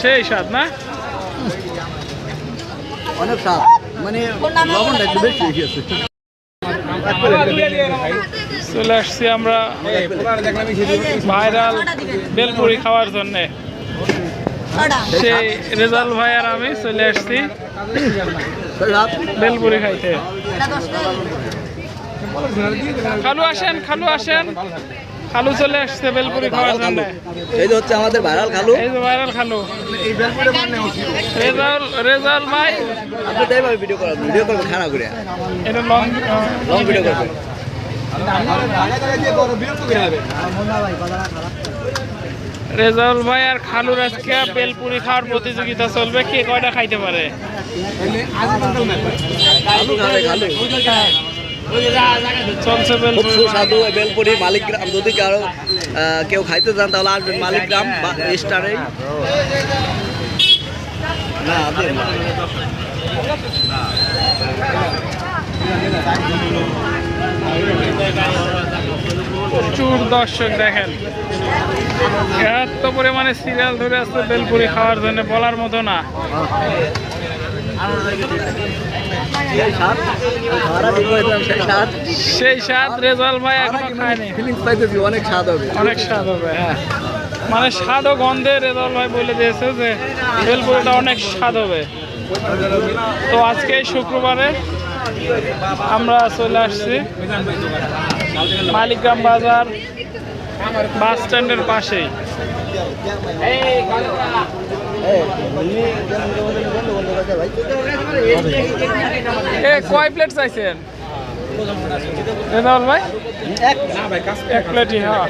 সেই স্বাদ না? অনেক স্বাদ। মানে লবণটা একটু বেশি হয়েছে চলে আসছি আমরা ভাইরাল বেলপুরি খাওয়ার জন্য। সেই রেজাল ভাই আর আমি চলে আসছি বেলপুরি খাইতে। খালু আসেন খালু আসেন। খালু চলে আসছে বেলপুরি খাওয়ার জন্য। এই যে হচ্ছে আমাদের ভাইরাল খালু। এই যে ভাইরাল খালু। রেজাল রেজাল ভাই। আপনি তাই ভাবে ভিডিও করার ভিডিও করবেন খারাপ করে। এটা লং লং ভিডিও করবেন। রেজাউল ভাই আর খালুর আজকে বেলপুরি খাওয়ার প্রতিযোগিতা চলবে। কে কয়টা খাইতে পারে? খালু। খাবে সুস্বাদু বেলপুরি মালিক গ্রাম। যদি কারও কেউ খাইতে চান তাহলে আসবেন মালিকগ্রাম বা স্টারে না। প্রচুর দর্শক দেখেন। এত পরিমাণে সিরিয়াল ধরে আসছে বেলপুরি খাওয়ার জন্য বলার মতো না। সেই স্বাদ রেজাল ভাই এখনও খায়নি। অনেক স্বাদ হবে। অনেক স্বাদ হবে হ্যাঁ। মানে স্বাদ ও গন্ধে রেজাল ভাই বলে দিয়েছে যে বেলপুরিটা অনেক স্বাদ হবে। তো আজকে শুক্রবারে আমরা চলে আসছি মালিকগ্রাম বাজার বাস স্ট্যান্ডের পাশেই। এ কয় প্লেট চাইছেন? ভাই? এক প্লেটই হ্যাঁ।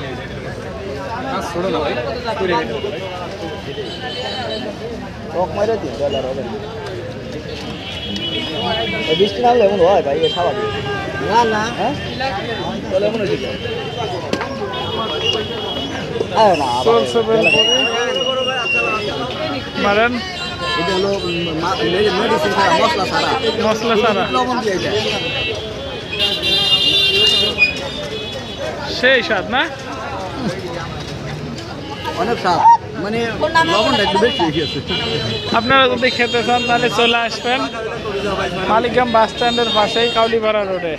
বৃষ্টি নামলে এমন হয় ভাই স্বাভাবিক না না হ্যাঁ এমন হয়েছে না চলছে বেলপুরি মারেন। এটা হলো মেডিসিন ছাড়া মশলা ছাড়া। মশলা ছাড়া। লবণ দিয়ে এটা। সেই স্বাদ না? অনেক স্বাদ। মানে লবণটা একটু বেশি হয়েছে আপনারা যদি খেতে চান তাহলে চলে আসবেন। মালিকগ্রাম বাস স্ট্যান্ডের পাশেই কাউলিপাড়া রোডে।